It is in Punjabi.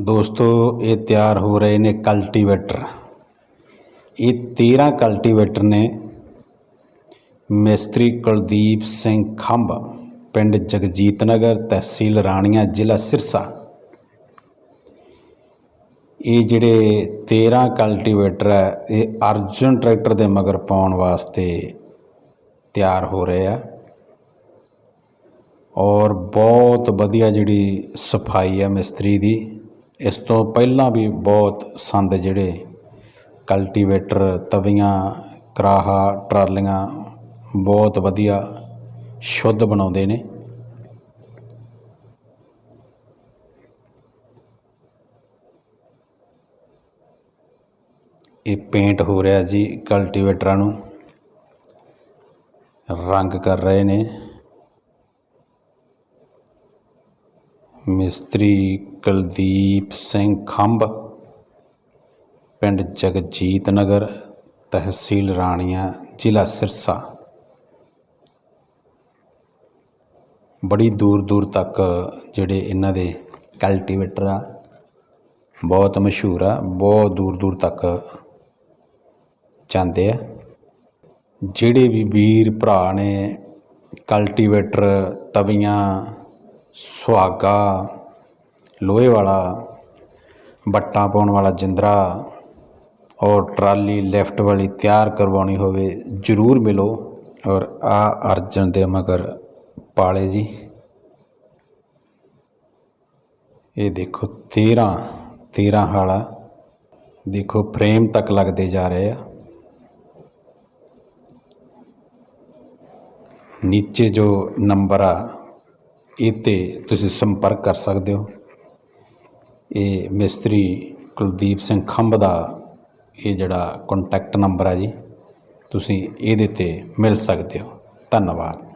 ਦੋਸਤੋ, ਇਹ ਤਿਆਰ ਹੋ ਰਹੇ ਨੇ ਕਲਟੀਵੇਟਰ ਇਹ 13 ਕਲਟੀਵੇਟਰ ਨੇ ਮਿਸਤਰੀ ਕੁਲਦੀਪ ਸਿੰਘ ਖੰਭ, ਪਿੰਡ ਜਗਜੀਤ ਨਗਰ, ਤਹਿਸੀਲ ਰਾਣੀਆਂ, ਜ਼ਿਲ੍ਹਾ ਸਿਰਸਾ। ਇਹ ਜਿਹੜੇ 13 ਕਲਟੀਵੇਟਰ ਹੈ, ਇਹ ਅਰਜਨ ਟਰੈਕਟਰ ਦੇ ਮਗਰ ਪਾਉਣ ਵਾਸਤੇ ਤਿਆਰ ਹੋ ਰਹੇ ਆ। ਔਰ ਬਹੁਤ ਵਧੀਆ ਜਿਹੜੀ ਸਫ਼ਾਈ ਹੈ ਮਿਸਤਰੀ ਦੀ। ਇਸ ਤੋਂ ਪਹਿਲਾਂ ਵੀ ਬਹੁਤ ਸੰਦ ਜਿਹੜੇ ਕਲਟੀਵੇਟਰ ਤਵੀਆਂ, ਕਰਾਹਾ, ਟਰਾਲੀਆਂ ਬਹੁਤ ਵਧੀਆ ਸ਼ੁੱਧ ਬਣਾਉਂਦੇ ਨੇ। ਇਹ ਪੇਂਟ ਹੋ ਰਿਹਾ ਜੀ ਕਲਟੀਵੇਟਰਾਂ ਨੂੰ। ਰੰਗ ਕਰ ਰਹੇ ਨੇ। ਮਿਸਤਰੀ ਕੁਲਦੀਪ ਸਿੰਘ ਖੰਭ, ਪਿੰਡ ਜਗਜੀਤ ਨਗਰ, ਤਹਿਸੀਲ ਰਾਣੀਆਂ, ਜ਼ਿਲ੍ਹਾ ਸਿਰਸਾ। ਬੜੀ ਦੂਰ ਦੂਰ ਤੱਕ ਜਿਹੜੇ ਇਹਨਾਂ ਦੇ ਕਲਟੀਵੇਟਰ ਆ, ਬਹੁਤ ਮਸ਼ਹੂਰ ਆ, ਬਹੁਤ ਦੂਰ ਦੂਰ ਤੱਕ ਜਾਂਦੇ ਆ। ਜਿਹੜੇ ਵੀ ਵੀਰ ਭਰਾ ਨੇ ਕਲਟੀਵੇਟਰ ਤਵੀਆਂ ਸੁਹਾਗਾ ਲੋਹੇ ਵਾਲਾ ਬੱਟਾਂ ਪਾਉਣ ਵਾਲਾ ਜਿੰਦਰਾ ਔਰ ਟਰਾਲੀ ਲੈਫਟ ਵਾਲੀ ਤਿਆਰ ਕਰਵਾਉਣੀ ਹੋਵੇ ਜ਼ਰੂਰ ਮਿਲੋ ਔਰ ਆ ਅਰਜਨ ਦੇ ਮਗਰ ਪਾਲੇ ਜੀ ਇਹ ਦੇਖੋ 13 13 ਹਾਲਾ ਦੇਖੋ ਫਰੇਮ ਤੱਕ ਲੱਗਦੇ ਜਾ ਰਹੇ ਆ ਨੀਚੇ ਜੋ ਨੰਬਰ ਆ ਇਹ 'ਤੇ ਤੁਸੀਂ ਸੰਪਰਕ ਕਰ ਸਕਦੇ ਹੋ। ਇਹ ਮਿਸਤਰੀ ਕੁਲਦੀਪ ਸਿੰਘ ਖੰਭ ਦਾ ਇਹ ਜਿਹੜਾ ਕੰਟੈਕਟ ਨੰਬਰ ਹੈ ਜੀ, ਤੁਸੀਂ ਇਹਦੇ 'ਤੇ ਮਿਲ ਸਕਦੇ ਹੋ। ਧੰਨਵਾਦ।